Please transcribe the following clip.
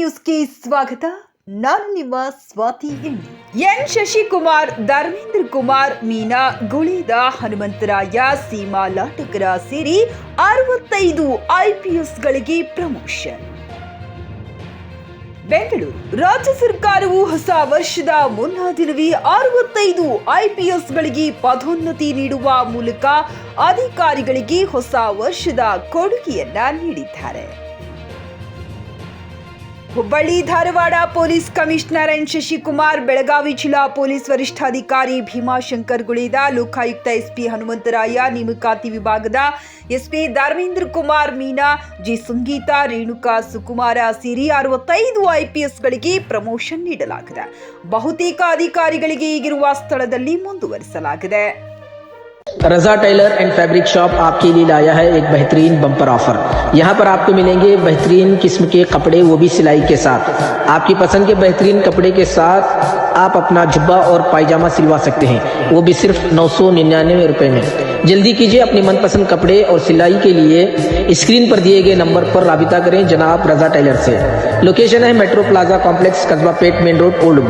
ನ್ಯೂಸ್ಗೆ ಸ್ವಾಗತ. ನಾನು ನಿಮ್ಮ ಸ್ವಾತಿ ಇಂಡಿ ಎನ್. ಶಶಿಕುಮಾರ್, ಧರ್ಮೇಂದ್ರ ಕುಮಾರ್, ಮೀನಾ, ಗುಳಿದ, ಹನುಮಂತರಾಯ, ಸೀಮಾ ಲಾಟಕರ ಸೇರಿ ಅರವತ್ತೈದು ಐಪಿಎಸ್ಗಳಿಗೆ ಪ್ರಮೋಷನ್. ಬೆಂಗಳೂರು. ರಾಜ್ಯ ಸರ್ಕಾರವು ಹೊಸ ವರ್ಷದ ಮುನ್ನಾ ದಿನವೇ ಅರವತ್ತೈದು ಐಪಿಎಸ್ಗಳಿಗೆ ಪದೋನ್ನತಿ ನೀಡುವ ಮೂಲಕ ಅಧಿಕಾರಿಗಳಿಗೆ ಹೊಸ ವರ್ಷದ ಕೊಡುಗೆಯನ್ನ ನೀಡಿದ್ದಾರೆ. Hubballi, Dharwad police commissioner N Shashikumar, Belagavi ಜಿಲ್ಲಾ ಪೊಲೀಸ್ ವರಿಷ್ಠಾಧಿಕಾರಿ ಭೀಮಾಶಂಕರ್ ಗುಳಿದ, ಲೋಕಾಯುಕ್ತ ಎಸ್ಪಿ ಹನುಮಂತರಾಯ, ನೇಮಕಾತಿ ವಿಭಾಗದ ಎಸ್ಪಿ ಧರ್ಮೇಂದ್ರ ಕುಮಾರ್, ಮೀನಾ, ಜಿ ಸಂಗೀತಾ, ರೇಣುಕಾ ಸುಕುಮಾರ ಸೇರಿ ಅರವತ್ತೈದು ಐಪಿಎಸ್ಗಳಿಗೆ ಪ್ರಮೋಷನ್ ನೀಡಲಾಗಿದೆ. ಬಹುತೇಕ ಅಧಿಕಾರಿಗಳಿಗೆ ಈಗಿರುವ ಸ್ಥಳದಲ್ಲಿ ಮುಂದುವರಿಸಲಾಗಿದೆ. Raza tailor and fabric shop आपके लिए लाया है एक बेहतरीन बम्पर ऑफ़र। यहाँ पर आपको मिलेंगे बेहतरीन किस्म के कपड़े, वो भी सिलाई के साथ। आपकी पसंद के बेहतरीन कपड़े के साथ आप अपना जुब्बा और पायजामा सिलवा सकते हैं। वो भी सिर्फ़ नौ सौ निन्यानवे रुपये में। जल्दी कीजिए अपनी मनपसंद कपड़े और सिलाई के लिए। स्क्रीन पर दिए गए नंबर पर राबिता करें जनाब रजा टेलर से। लोकेशन है metro plaza complex Kasba Peth main road, old